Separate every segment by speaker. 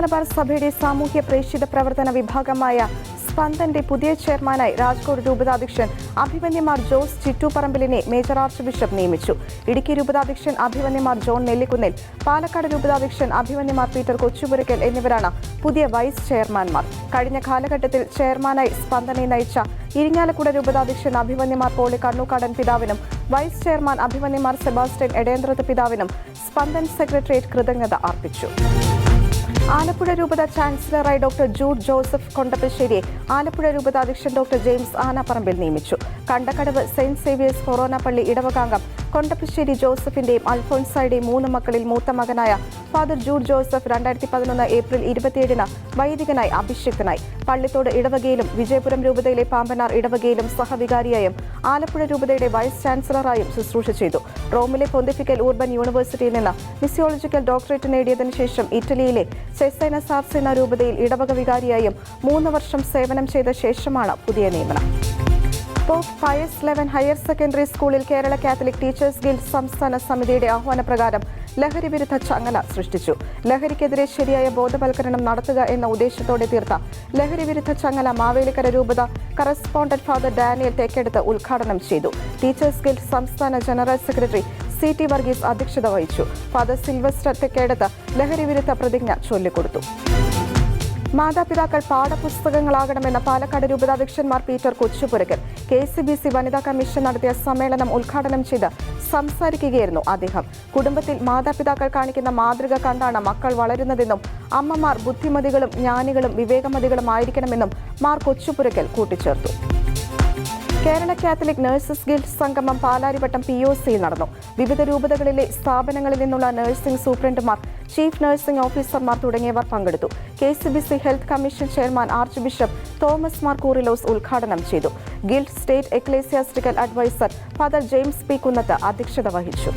Speaker 1: മലബാർ സഭയുടെ സാമൂഹ്യ പ്രേക്ഷിത പ്രവർത്തന വിഭാഗമായ സ്പന്ദന്റെ പുതിയ ചെയർമാനായി രാജ്കോട്ട് രൂപതാധ്യക്ഷൻ അഭിമന്യമാർ ജോസ് ചിറ്റൂപ്പറമ്പിലിനെ മേജർ ആർച്ച് ബിഷപ്പ് നിയമിച്ചു. ഇടുക്കി രൂപതാധ്യക്ഷൻ അഭിമന്യമാർ ജോൺ നെല്ലിക്കുന്നിൽ പാലക്കാട് രൂപതാധ്യക്ഷൻ അഭിമന്യമാർ പീറ്റർ കൊച്ചുപുരയ്ക്കൽ എന്നിവരാണ് പുതിയ വൈസ് ചെയർമാൻമാർ. കഴിഞ്ഞ കാലഘട്ടത്തിൽ ചെയർമാനായി സ്പന്ദനെ നയിച്ച ഇരിങ്ങാലക്കുട രൂപതാധ്യക്ഷൻ അഭിമന്യമാർ പോളി കണ്ണൂക്കാടൻ പിതാവിനും വൈസ് ചെയർമാൻ അഭിമന്യമാർ സെബാസ്റ്റ്യൻ എടേന്ദ്രത്ത് പിതാവിനും സ്പന്ദൻ സെക്രട്ടേറിയറ്റ് കൃതജ്ഞത അർപ്പിച്ചു. ആലപ്പുഴ രൂപത ചാൻസലറായി ഡോക്ടർ ജൂഡ് ജോസഫ് കൊണ്ടപ്പശ്ശേരിയെ ആലപ്പുഴ രൂപത അധ്യക്ഷൻ ഡോക്ടർ ജെയിംസ് ആനാപ്പറമ്പിൽ നിയമിച്ചു. കണ്ടക്കടവ് സെന്റ് സേവിയേഴ്സ് കൊറോണ പള്ളി ഇടവകാംഗം കൊണ്ടപ്പശ്ശേരി ജോസഫിന്റെയും അൽഫോൺസായുടെയും മൂന്ന് മക്കളിൽ മൂത്ത മകനായ ഫാദർ ജൂഡ് ജോസഫ് രണ്ടായിരത്തി പതിനൊന്ന് ഏപ്രിൽ ഇരുപത്തിയേഴിന് വൈദികനായി അഭിഷിക്തനായി പള്ളിത്തോട് ഇടവകയിലും വിജയപുരം രൂപതയിലെ പാമ്പനാർ ഇടവകയിലും സഹവികാരിയായും ആലപ്പുഴ രൂപതയുടെ വൈസ് ചാൻസലറായും ശുശ്രൂഷ ചെയ്തു. റോമിലെ പൊന്തിഫിക്കൽ ഊർബൻ യൂണിവേഴ്സിറ്റിയിൽ നിന്ന് മിസിയോളജിക്കൽ ഡോക്ടറേറ്റ് നേടിയതിനു ശേഷം ഇറ്റലിയിലെ സെസൈന സാർസേന രൂപതയിൽ ഇടവക വികാരിയായും മൂന്ന് വർഷം സേവനം ചെയ്ത ശേഷമാണ് പുതിയ നിയമനം. Pope Pius eleven higher secondary സ്കൂളിൽ കേരള കാത്തലിക് ടീച്ചേഴ്സ് ഗിൽഡ് സംസ്ഥാന സമിതിയുടെ ആഹ്വാനപ്രകാരം ലഹരി വിരുദ്ധ ചങ്ങല സൃഷ്ടിച്ചു. ലഹരിക്കെതിരെ ശരിയായ ബോധവൽക്കരണം നടത്തുക എന്ന ഉദ്ദേശത്തോടെ തീർത്ത ലഹരി വിരുദ്ധ ചങ്ങല മാവേലിക്കര രൂപത കറസ്പോണ്ടന്റ് ഫാദർ ഡാനിയൽ തേക്കെടുത്ത് ഉദ്ഘാടനം ചെയ്തു. ടീച്ചേഴ്സ് ഗിൽഡ് സംസ്ഥാന general secretary C T Varghese അധ്യക്ഷത വഹിച്ചു. ഫാദർ സിൽവസ്റ്റർ തെക്കേടത്ത് ലഹരി വിരുദ്ധ പ്രതിജ്ഞ ചൊല്ലിക്കൊടുത്തു. മാതാപിതാക്കൾ പാഠപുസ്തകങ്ങളാകണമെന്ന Palakkad രൂപതാധ്യക്ഷന്മാർ Peter Kochupurackal K C B C വനിതാ കമ്മീഷൻ നടത്തിയ സമ്മേളനം ഉദ്ഘാടനം ചെയ്ത് സംസാരിക്കുകയായിരുന്നു അദ്ദേഹം. കുടുംബത്തിൽ മാതാപിതാക്കൾ കാണിക്കുന്ന മാതൃക കണ്ടാണ് മക്കൾ വളരുന്നതെന്നും അമ്മമാർ ബുദ്ധിമതികളും ജ്ഞാനികളും വിവേകമതികളും ആയിരിക്കണമെന്നും മാർ കൊച്ചുപുരക്കൽ കൂട്ടിച്ചേർത്തു. കേരള കാത്തലിക് നഴ്സസ് ഗിൽഡ് സംഗമം പാലാരിവട്ടം പി ഒ സിയിൽ നടന്നു. വിവിധ രൂപതകളിലെ സ്ഥാപനങ്ങളിൽ നിന്നുള്ള നഴ്സിംഗ് സൂപ്രണ്ടുമാർ ചീഫ് നഴ്സിംഗ് ഓഫീസർമാർ തുടങ്ങിയവർ പങ്കെടുത്തു. K C B C health commission chairman archbishop Thomas Mar Koorilos ഉദ്ഘാടനം ചെയ്തു. Guild state ecclesiastical adviser father James P Kunnath അധ്യക്ഷത വഹിച്ചു.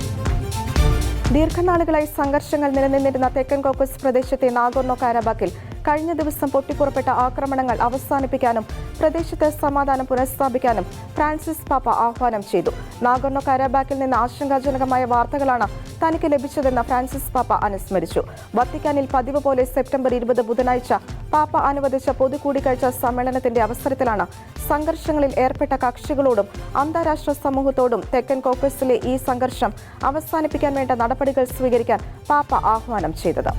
Speaker 1: ദീർഘനാളുകളായി സംഘർഷങ്ങൾ നിലനിന്നിരുന്ന തെക്കൻ കോക്കസ് പ്രദേശത്തെ നാഗോർണോ കാരാബാക്കിൽ കഴിഞ്ഞ ദിവസം പൊട്ടിപ്പുറപ്പെട്ട ആക്രമണങ്ങൾ അവസാനിപ്പിക്കാനും പ്രദേശത്ത് സമാധാനം പുനഃസ്ഥാപിക്കാനും ഫ്രാൻസിസ് പാപ്പ ആഹ്വാനം ചെയ്തു. നാഗോർണോ കാരാബാക്കിൽ നിന്ന് ആശങ്കാജനകമായ വാർത്തകളാണ് തനിക്ക് ലഭിച്ചതെന്ന് ഫ്രാൻസിസ് പാപ്പ അനുസ്മരിച്ചു. വത്തിക്കാനിൽ പതിവ് പോലെ സെപ്റ്റംബർ ഇരുപത് ബുധനാഴ്ച പാപ്പ അനുവദിച്ച പൊതുകൂടിക്കാഴ്ച സമ്മേളനത്തിന്റെ അവസരത്തിലാണ് സംഘർഷങ്ങളിൽ ഏർപ്പെട്ട കക്ഷികളോടും അന്താരാഷ്ട്ര സമൂഹത്തോടും തെക്കൻ കോക്കസിലെ ഈ സംഘർഷം അവസാനിപ്പിക്കാൻ വേണ്ട നടപടികൾ സ്വീകരിക്കാൻ പാപ്പ ആഹ്വാനം ചെയ്തത്.